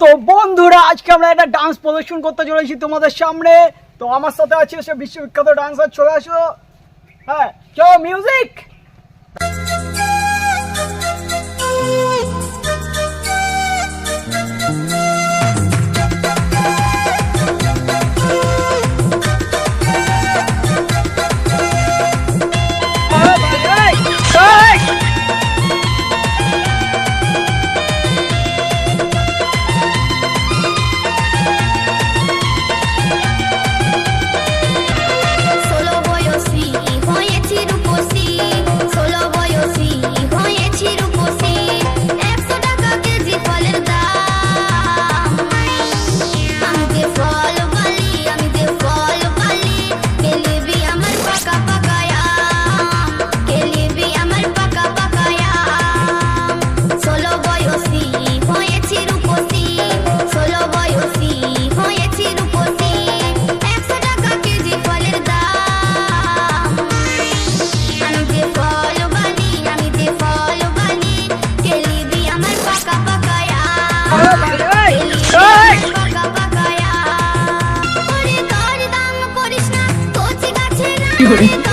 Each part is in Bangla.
তো বন্ধুরা, আজকে আমরা একটা ডান্স প্রদর্শন করতে চলেছি তোমাদের সামনে। তো আমার সাথে আছে সে বিশ্ববিখ্যাত ডান্সার চলে আসো। হ্যাঁ চলো মিউজিক हो रही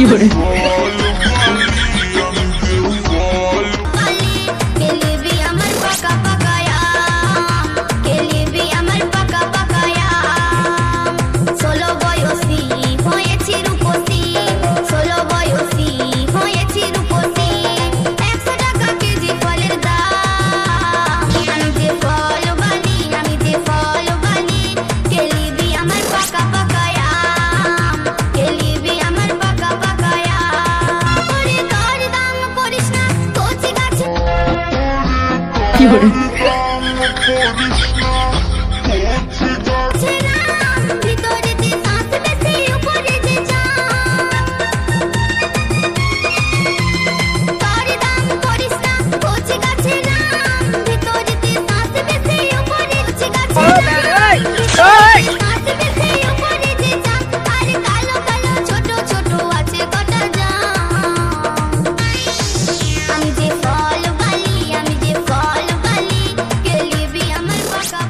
有人 কি করে?